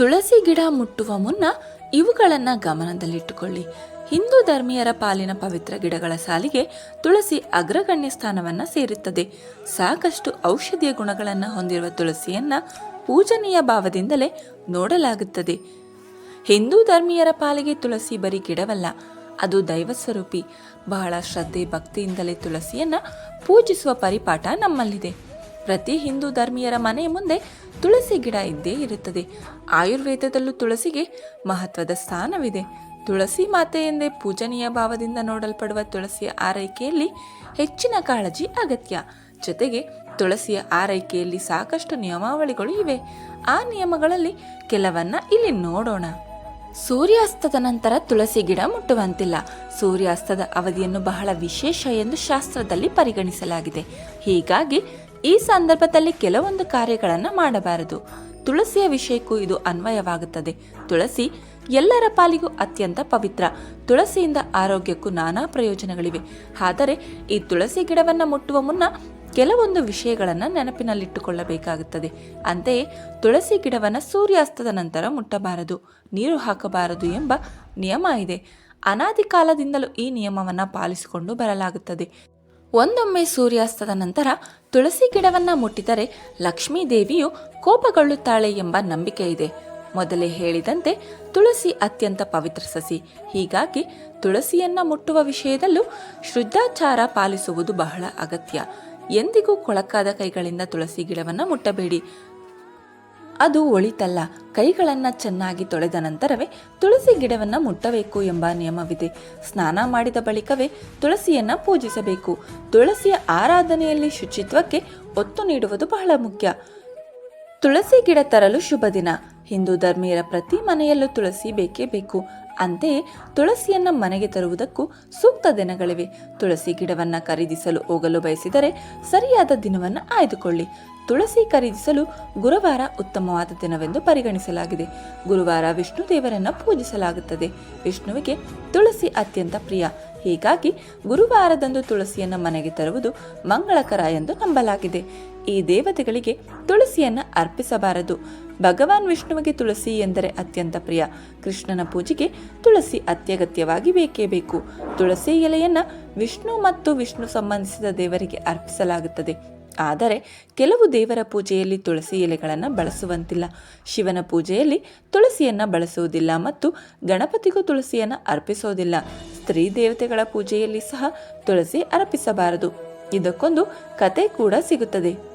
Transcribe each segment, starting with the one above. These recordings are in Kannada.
ತುಳಸಿ ಗಿಡ ಮುಟ್ಟುವ ಮುನ್ನ ಇವುಗಳನ್ನು ಗಮನದಲ್ಲಿಟ್ಟುಕೊಳ್ಳಿ. ಹಿಂದೂ ಧರ್ಮೀಯರ ಪಾಲಿನ ಪವಿತ್ರ ಗಿಡಗಳ ಸಾಲಿಗೆ ತುಳಸಿ ಅಗ್ರಗಣ್ಯ ಸ್ಥಾನವನ್ನು ಸೇರುತ್ತದೆ. ಸಾಕಷ್ಟು ಔಷಧೀಯ ಗುಣಗಳನ್ನು ಹೊಂದಿರುವ ತುಳಸಿಯನ್ನ ಪೂಜನೀಯ ಭಾವದಿಂದಲೇ ನೋಡಲಾಗುತ್ತದೆ. ಹಿಂದೂ ಧರ್ಮೀಯರ ಪಾಲಿಗೆ ತುಳಸಿ ಬರೀ ಗಿಡವಲ್ಲ, ಅದು ದೈವ ಸ್ವರೂಪಿ. ಬಹಳ ಶ್ರದ್ಧೆ ಭಕ್ತಿಯಿಂದಲೇ ತುಳಸಿಯನ್ನ ಪೂಜಿಸುವ ಪರಿಪಾಠ ನಮ್ಮಲ್ಲಿದೆ. ಪ್ರತಿ ಹಿಂದೂ ಧರ್ಮೀಯರ ಮನೆಯ ಮುಂದೆ ತುಳಸಿ ಗಿಡ ಇದ್ದೇ ಇರುತ್ತದೆ. ಆಯುರ್ವೇದದಲ್ಲೂ ತುಳಸಿಗೆ ಮಹತ್ವದ ಸ್ಥಾನವಿದೆ. ತುಳಸಿ ಮಾತೆ ಎಂದೇ ಪೂಜನೀಯ ಭಾವದಿಂದ ನೋಡಲ್ಪಡುವ ತುಳಸಿಯ ಆರೈಕೆಯಲ್ಲಿ ಹೆಚ್ಚಿನ ಕಾಳಜಿ ಅಗತ್ಯ. ಜೊತೆಗೆ ತುಳಸಿಯ ಆರೈಕೆಯಲ್ಲಿ ಸಾಕಷ್ಟು ನಿಯಮಾವಳಿಗಳು ಇವೆ. ಆ ನಿಯಮಗಳಲ್ಲಿ ಕೆಲವನ್ನ ಇಲ್ಲಿ ನೋಡೋಣ. ಸೂರ್ಯಾಸ್ತದ ನಂತರ ತುಳಸಿ ಗಿಡ ಮುಟ್ಟುವಂತಿಲ್ಲ. ಸೂರ್ಯಾಸ್ತದ ಅವಧಿಯನ್ನು ಬಹಳ ವಿಶೇಷ ಎಂದು ಶಾಸ್ತ್ರದಲ್ಲಿ ಪರಿಗಣಿಸಲಾಗಿದೆ. ಹೀಗಾಗಿ ಈ ಸಂದರ್ಭದಲ್ಲಿ ಕೆಲವೊಂದು ಕಾರ್ಯಗಳನ್ನು ಮಾಡಬಾರದು. ತುಳಸಿಯ ವಿಷಯಕ್ಕೂ ಇದು ಅನ್ವಯವಾಗುತ್ತದೆ. ತುಳಸಿ ಎಲ್ಲರ ಪಾಲಿಗೂ ಅತ್ಯಂತ ಪವಿತ್ರ. ತುಳಸಿಯಿಂದ ಆರೋಗ್ಯಕ್ಕೂ ನಾನಾ ಪ್ರಯೋಜನಗಳಿವೆ. ಆದರೆ ಈ ತುಳಸಿ ಗಿಡವನ್ನು ಮುಟ್ಟುವ ಮುನ್ನ ಕೆಲವೊಂದು ವಿಷಯಗಳನ್ನು ನೆನಪಿನಲ್ಲಿಟ್ಟುಕೊಳ್ಳಬೇಕಾಗುತ್ತದೆ. ಅಂತೆಯೇ ತುಳಸಿ ಗಿಡವನ್ನು ಸೂರ್ಯಾಸ್ತದ ನಂತರ ಮುಟ್ಟಬಾರದು. ನೀರು ಹಾಕಬಾರದು ಎಂಬ ನಿಯಮ ಇದೆ. ಅನಾದಿ ಕಾಲದಿಂದಲೂ ಈ ನಿಯಮವನ್ನು ಪಾಲಿಸಿಕೊಂಡು ಬರಲಾಗುತ್ತದೆ. ಒಂದೊಮ್ಮೆ ಸೂರ್ಯಾಸ್ತದ ನಂತರ ತುಳಸಿ ಗಿಡವನ್ನ ಮುಟ್ಟಿದರೆ ಲಕ್ಷ್ಮೀ ದೇವಿಯು ಕೋಪಗೊಳ್ಳುತ್ತಾಳೆ ಎಂಬ ನಂಬಿಕೆ ಇದೆ. ಮೊದಲೇ ಹೇಳಿದಂತೆ ತುಳಸಿ ಅತ್ಯಂತ ಪವಿತ್ರ ಸಸಿ. ಹೀಗಾಗಿ ತುಳಸಿಯನ್ನ ಮುಟ್ಟುವ ವಿಷಯದಲ್ಲೂ ಶುದ್ಧಾಚಾರ ಪಾಲಿಸುವುದು ಬಹಳ ಅಗತ್ಯ. ಎಂದಿಗೂ ಕೊಳಕಾದ ಕೈಗಳಿಂದ ತುಳಸಿ ಗಿಡವನ್ನ ಮುಟ್ಟಬೇಡಿ. ಅದು ಒಳಿತಲ್ಲ. ಕೈಗಳನ್ನು ಚೆನ್ನಾಗಿ ತೊಳೆದ ನಂತರವೇ ತುಳಸಿ ಗಿಡವನ್ನ ಮುಟ್ಟಬೇಕು ಎಂಬ ನಿಯಮವಿದೆ. ಸ್ನಾನ ಮಾಡಿದ ಬಳಿಕವೇ ತುಳಸಿಯನ್ನ ಪೂಜಿಸಬೇಕು. ತುಳಸಿಯ ಆರಾಧನೆಯಲ್ಲಿ ಶುಚಿತ್ವಕ್ಕೆ ಒತ್ತು ನೀಡುವುದು ಬಹಳ ಮುಖ್ಯ. ತುಳಸಿ ಗಿಡ ತರಲು ಶುಭ ದಿನ. ಹಿಂದೂ ಧರ್ಮೀಯರ ಪ್ರತಿ ಮನೆಯಲ್ಲೂ ತುಳಸಿ ಬೇಕೇ ಬೇಕು. ಅಂತೆಯೇ ತುಳಸಿಯನ್ನ ಮನೆಗೆ ತರುವುದಕ್ಕೂ ಸೂಕ್ತ ದಿನಗಳಿವೆ. ತುಳಸಿ ಗಿಡವನ್ನ ಖರೀದಿಸಲು ಹೋಗಲು ಬಯಸಿದರೆ ಸರಿಯಾದ ದಿನವನ್ನು ಆಯ್ದುಕೊಳ್ಳಿ. ತುಳಸಿ ಖರೀದಿಸಲು ಗುರುವಾರ ಉತ್ತಮವಾದ ದಿನವೆಂದು ಪರಿಗಣಿಸಲಾಗಿದೆ. ಗುರುವಾರ ವಿಷ್ಣು ದೇವರನ್ನ ಪೂಜಿಸಲಾಗುತ್ತದೆ. ವಿಷ್ಣುವಿಗೆ ತುಳಸಿ ಅತ್ಯಂತ ಪ್ರಿಯ. ಹೀಗಾಗಿ ಗುರುವಾರದಂದು ತುಳಸಿಯನ್ನ ಮನೆಗೆ ತರುವುದು ಮಂಗಳಕರ ಎಂದು ನಂಬಲಾಗಿದೆ. ಈ ದೇವತೆಗಳಿಗೆ ತುಳಸಿಯನ್ನ ಅರ್ಪಿಸಬಾರದು. ಭಗವಾನ್ ವಿಷ್ಣುವಿಗೆ ತುಳಸಿ ಎಂದರೆ ಅತ್ಯಂತ ಪ್ರಿಯ. ಕೃಷ್ಣನ ಪೂಜೆಗೆ ತುಳಸಿ ಅತ್ಯಗತ್ಯವಾಗಿ ಬೇಕೇ ಬೇಕು. ತುಳಸಿ ಎಲೆಯನ್ನ ವಿಷ್ಣು ಮತ್ತು ವಿಷ್ಣು ಸಂಬಂಧಿಸಿದ ದೇವರಿಗೆ ಅರ್ಪಿಸಲಾಗುತ್ತದೆ. ಆದರೆ ಕೆಲವು ದೇವರ ಪೂಜೆಯಲ್ಲಿ ತುಳಸಿ ಎಲೆಗಳನ್ನು ಬಳಸುವಂತಿಲ್ಲ. ಶಿವನ ಪೂಜೆಯಲ್ಲಿ ತುಳಸಿಯನ್ನು ಬಳಸುವುದಿಲ್ಲ ಮತ್ತು ಗಣಪತಿಗೂ ತುಳಸಿಯನ್ನು ಅರ್ಪಿಸೋದಿಲ್ಲ. ಸ್ತ್ರೀ ದೇವತೆಗಳ ಪೂಜೆಯಲ್ಲಿ ಸಹ ತುಳಸಿ ಅರ್ಪಿಸಬಾರದು. ಇದಕ್ಕೊಂದು ಕತೆ ಕೂಡ ಸಿಗುತ್ತದೆ.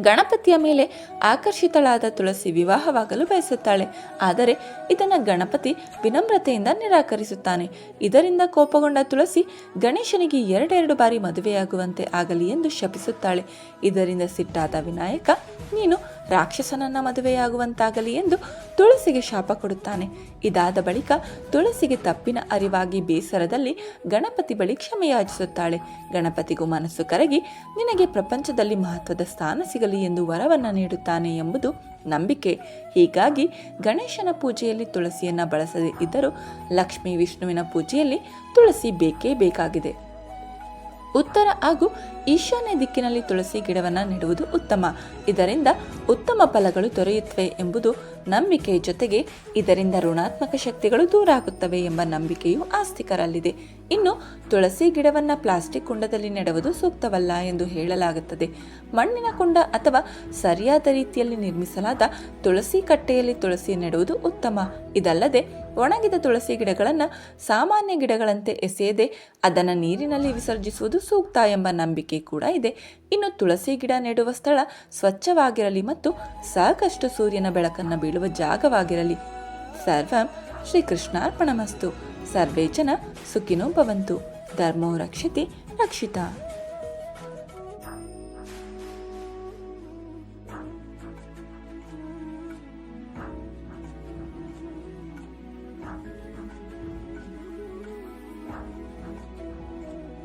ಗಣಪತಿಯ ಮೇಲೆ ಆಕರ್ಷಿತಳಾದ ತುಳಸಿ ವಿವಾಹವಾಗಲು ಬಯಸುತ್ತಾಳೆ. ಆದರೆ ಇದನ್ನು ಗಣಪತಿ ವಿನಮ್ರತೆಯಿಂದ ನಿರಾಕರಿಸುತ್ತಾನೆ. ಇದರಿಂದ ಕೋಪಗೊಂಡ ತುಳಸಿ ಗಣೇಶನಿಗೆ ಎರಡೆರಡು ಬಾರಿ ಮದುವೆಯಾಗುವಂತೆ ಆಗಲಿ ಎಂದು ಶಪಿಸುತ್ತಾಳೆ. ಇದರಿಂದ ಸಿಟ್ಟಾದ ವಿನಾಯಕ, ನೀನು ರಾಕ್ಷಸನನ್ನ ಮದುವೆಯಾಗುವಂತಾಗಲಿ ಎಂದು ತುಳಸಿಗೆ ಶಾಪ ಕೊಡುತ್ತಾನೆ. ಇದಾದ ಬಳಿಕ ತುಳಸಿಗೆ ತಪ್ಪಿನ ಅರಿವಾಗಿ ಬೇಸರದಲ್ಲಿ ಗಣಪತಿ ಬಳಿ ಕ್ಷಮೆಯಾಚಿಸುತ್ತಾಳೆ ಗಣಪತಿಗೂ ಮನಸ್ಸು ಕರಗಿ, ನಿನಗೆ ಪ್ರಪಂಚದಲ್ಲಿ ಮಹತ್ವದ ಸ್ಥಾನ ಸಿಗಲಿ ಎಂದು ವರವನ್ನ ನೀಡುತ್ತಾನೆ ಎಂಬುದು ನಂಬಿಕೆ. ಹೀಗಾಗಿ ಗಣೇಶನ ಪೂಜೆಯಲ್ಲಿ ತುಳಸಿಯನ್ನ ಬಳಸದೇ ಇದ್ದರೂ ಲಕ್ಷ್ಮೀ ವಿಷ್ಣುವಿನ ಪೂಜೆಯಲ್ಲಿ ತುಳಸಿ ಬೇಕೇ ಬೇಕಾಗಿದೆ. ಉತ್ತರ ಹಾಗೂ ಈಶಾನ್ಯ ದಿಕ್ಕಿನಲ್ಲಿ ತುಳಸಿ ಗಿಡವನ್ನು ನೆಡುವುದು ಉತ್ತಮ. ಇದರಿಂದ ಉತ್ತಮ ಫಲಗಳು ದೊರೆಯುತ್ತವೆ ಎಂಬುದು ನಂಬಿಕೆ ಜೊತೆಗೆ ಇದರಿಂದ ಋಣಾತ್ಮಕ ಶಕ್ತಿಗಳು ದೂರ ಆಗುತ್ತವೆ ಎಂಬ ನಂಬಿಕೆಯು ಆಸ್ತಿಕರಲ್ಲಿದೆ. ಇನ್ನು ತುಳಸಿ ಗಿಡವನ್ನ ಪ್ಲಾಸ್ಟಿಕ್ ಕುಂಡದಲ್ಲಿ ನೆಡುವುದು ಸೂಕ್ತವಲ್ಲ ಎಂದು ಹೇಳಲಾಗುತ್ತದೆ. ಮಣ್ಣಿನ ಕುಂಡ ಅಥವಾ ಸರಿಯಾದ ರೀತಿಯಲ್ಲಿ ನಿರ್ಮಿಸಲಾದ ತುಳಸಿ ಕಟ್ಟೆಯಲ್ಲಿ ತುಳಸಿ ನೆಡುವುದು ಉತ್ತಮ. ಇದಲ್ಲದೆ ಒಣಗಿದ ತುಳಸಿ ಗಿಡಗಳನ್ನು ಸಾಮಾನ್ಯ ಗಿಡಗಳಂತೆ ಎಸೆಯದೆ ಅದನ್ನು ನೀರಿನಲ್ಲಿ ವಿಸರ್ಜಿಸುವುದು ಸೂಕ್ತ ಎಂಬ ನಂಬಿಕೆ ಕೂಡ ಇದೆ. ಇನ್ನು ತುಳಸಿ ಗಿಡ ನೆಡುವ ಸ್ಥಳ ಸ್ವಚ್ಛವಾಗಿರಲಿ ಮತ್ತು ಸಾಕಷ್ಟು ಸೂರ್ಯನ ಬೆಳಕನ್ನು ಬೀಳುವ ಜಾಗವಾಗಿರಲಿ. ಸರ್ವಂ ಶ್ರೀಕೃಷ್ಣಾರ್ಪಣಮಸ್ತು. ಸರ್ವೇ ಜನ ಸುಖಿನೋ ಭವಂತು. ಧರ್ಮೋ ರಕ್ಷಿತಿ ರಕ್ಷಿತ.